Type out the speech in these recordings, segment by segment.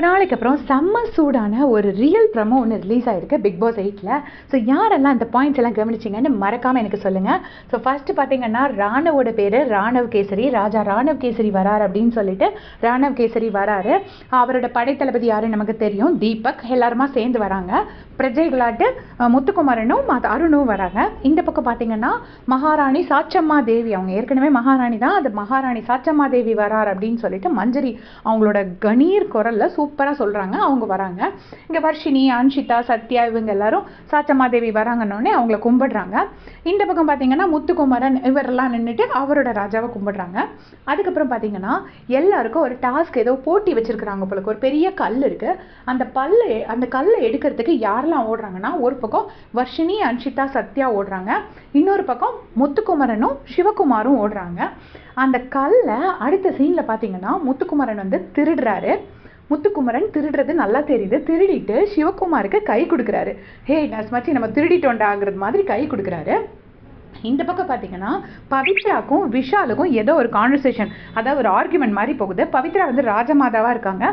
ரொம்ப நாளைக்கு அப்புறம் செம்ம சூடான ஒரு ரியல் ப்ரமோ ஒன்று ரிலீஸ் ஆகிருக்கு பிக் பாஸ் எயிட்டில் ஸோ யாரெல்லாம் இந்த பாயிண்ட்ஸ் எல்லாம் கவனிச்சிங்கன்னு மறக்காமல் எனக்கு சொல்லுங்கள் ஸோ ஃபஸ்ட்டு பார்த்தீங்கன்னா ராணவோட பேர் ராணவ் கேசரி ராஜா ராணவ் கேசரி வரார் அப்படின்னு சொல்லிட்டு ராணவ் கேசரி வராரு. அவரோட படைத்தளபதி யாருன்னு நமக்கு தெரியும் தீபக். எல்லாருமா சேர்ந்து வராங்க. பிரஜை விளாட்டு முத்துக்குமரனும் அருணும் வராங்க. இந்த பக்கம் பார்த்தீங்கன்னா மகாராணி சாச்சம்மா தேவி. அவங்க ஏற்கனவே மகாராணி தான். அது மகாராணி சாச்சம்மா தேவி வரார் அப்படின்னு சொல்லிட்டு மஞ்சரி அவங்களோட கணீர் குரலில் சூப்பர் சூப்பராக சொல்கிறாங்க அவங்க வராங்க. இங்கே வர்ஷினி அன்ஷிதா சத்யா இவங்க எல்லாரும் சாச்சமாதேவி வராங்கன்னொடனே அவங்கள கும்பிடுறாங்க. இந்த பக்கம் பார்த்தீங்கன்னா முத்துக்குமரன் இவரெல்லாம் நின்றுட்டு அவரோட ராஜாவை கும்பிடுறாங்க. அதுக்கப்புறம் பார்த்தீங்கன்னா எல்லாருக்கும் ஒரு டாஸ்க் ஏதோ போட்டி வச்சுருக்குறாங்க போல ஒரு பெரிய கல் இருக்குது அந்த பல்லு அந்த கல்லை எடுக்கிறதுக்கு யாரெல்லாம் ஓடுறாங்கன்னா ஒரு பக்கம் வர்ஷினி அன்ஷிதா சத்யா ஓடுறாங்க. இன்னொரு பக்கம் முத்துக்குமரனும் சிவகுமாரும் ஓடுறாங்க. அந்த கல்லை அடுத்த சீனில் பார்த்தீங்கன்னா முத்துக்குமரன் வந்து திருடுறாரு. முத்துக்குமரன் திருடுறது நல்லா தெரியுது. திருடிட்டு சிவகுமாருக்கு கை கொடுக்குறாரு. ஹே நஸ்மச்சி நம்ம திருடிட்டோண்டாங்கிறது மாதிரி கை கொடுக்குறாரு. இந்த பக்கம் பார்த்தீங்கன்னா பவித்ராக்கும் விஷாலுக்கும் ஏதோ ஒரு கான்வர்சேஷன் அதாவது ஒரு ஆர்குமெண்ட் மாதிரி போகுது. பவித்ரா வந்து ராஜமாதாவாக இருக்காங்க.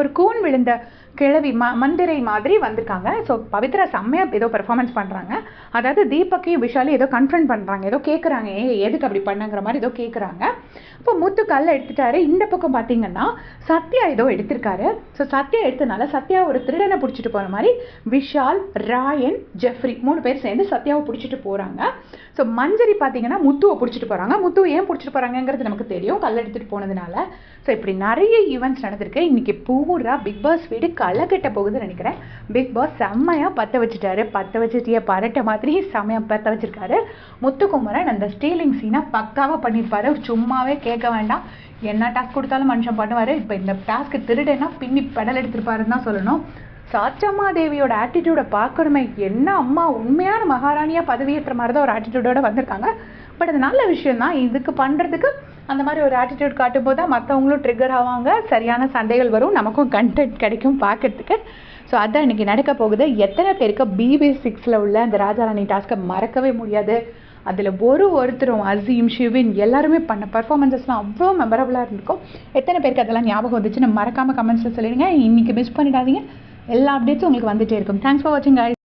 ஒரு கூன் விழுந்த கிழவி ம மந்திரை மாதிரி வந்திருக்காங்க. ஸோ பவித்ரா செம்மையாக ஏதோ பெர்ஃபார்மன்ஸ் பண்ணுறாங்க அதாவது தீபக்கையும் விஷாலும் ஏதோ கன்ஃபரண்ட் பண்ணுறாங்க ஏதோ கேட்குறாங்க ஏ எதுக்கு அப்படி பண்ணுங்கிற மாதிரி ஏதோ கேட்குறாங்க இப்போ முத்து கல்ல எடுத்துட்டாரு. இந்த பக்கம் பார்த்தீங்கன்னா சத்யா ஏதோ எடுத்திருக்காரு. ஸோ சத்யா எடுத்தனால சத்யா ஒரு திருடனை பிடிச்சிட்டு போகிற மாதிரி விஷால் ராயன் ஜெஃப்ரி மூணு பேர் சேர்ந்து சத்யாவை பிடிச்சிட்டு போகிறாங்க ஸோ மஞ்சரி பார்த்தீங்கன்னா முத்துவை பிடிச்சிட்டு போகிறாங்க முத்துவை ஏன் பிடிச்சிட்டு போகிறாங்கங்கிறது நமக்கு தெரியும். கல் எடுத்துகிட்டு போனதுனால. ஸோ இப்படி நிறைய ஈவெண்ட்ஸ் நடந்திருக்கு. இன்றைக்கி பூரா பிக் பாஸ் வீடு களை கட்ட போகுதுன்னு நினைக்கிறேன். பிக் பாஸ் செம்மையாக பற்ற வச்சுட்டாரு. பற்ற வச்சுட்டிய பரட்டை மாதிரி செம்மையாக பற்ற வச்சுருக்காரு. முத்துக்குமரன் அந்த ஸ்டீலிங் சீனை பக்காவாக பண்ணியிருப்பாரு சும்மாவே கேட்க வேண்டாம். என்ன டாஸ்க் கொடுத்தாலும் மனுஷன் பண்ணுவார். இப்போ இந்த டாஸ்க்கு திருடனா பின்னி பெடல் எடுத்திருப்பாருன்னு தான் சொல்லணும். சாச்சம்மா தேவியோட ஆட்டிடியூடை பார்க்கணுமே என்ன அம்மா உண்மையான மகாராணியாக பதவியேற்ற மாதிரி தான் ஒரு ஆட்டிடியூடோட வந்திருக்காங்க. பட் அது நல்ல விஷயம் தான் இதுக்கு பண்ணுறதுக்கு அந்த மாதிரி ஒரு ஆட்டிடியூட் காட்டும்போது தான் மற்றவங்களும் ட்ரிகர் ஆவாங்க. சரியான சண்டைகள் வரும். நமக்கும் கண்டென்ட் கிடைக்கும் பார்க்கறதுக்கு. ஸோ அதான் இன்றைக்கி நடக்க போகுது. எத்தனை பேருக்கு பிபி சிக்ஸில் உள்ள அந்த ராஜாராணி டாஸ்க்கை மறக்கவே முடியாது. அதில் ஒரு ஒருத்தரும் அசீம் ஷிவின் எல்லாருமே பண்ண பர்ஃபார்மன்ஸஸ்லாம் அவ்வளோ மெமரபுளாக இருந்திருக்கும். எத்தனை பேருக்கு அதெல்லாம் ஞாபகம் வந்துச்சுன்னு மறக்காமல் கமெண்ட்ஸில் சொல்லிடுங்க. இன்றைக்கி மிஸ் பண்ணிடாதீங்க. எல்லா அப்டேட்ஸும் உங்களுக்கு வந்துட்டே இருக்கும். தேங்க்ஸ் ஃபார் வாட்சிங் guys.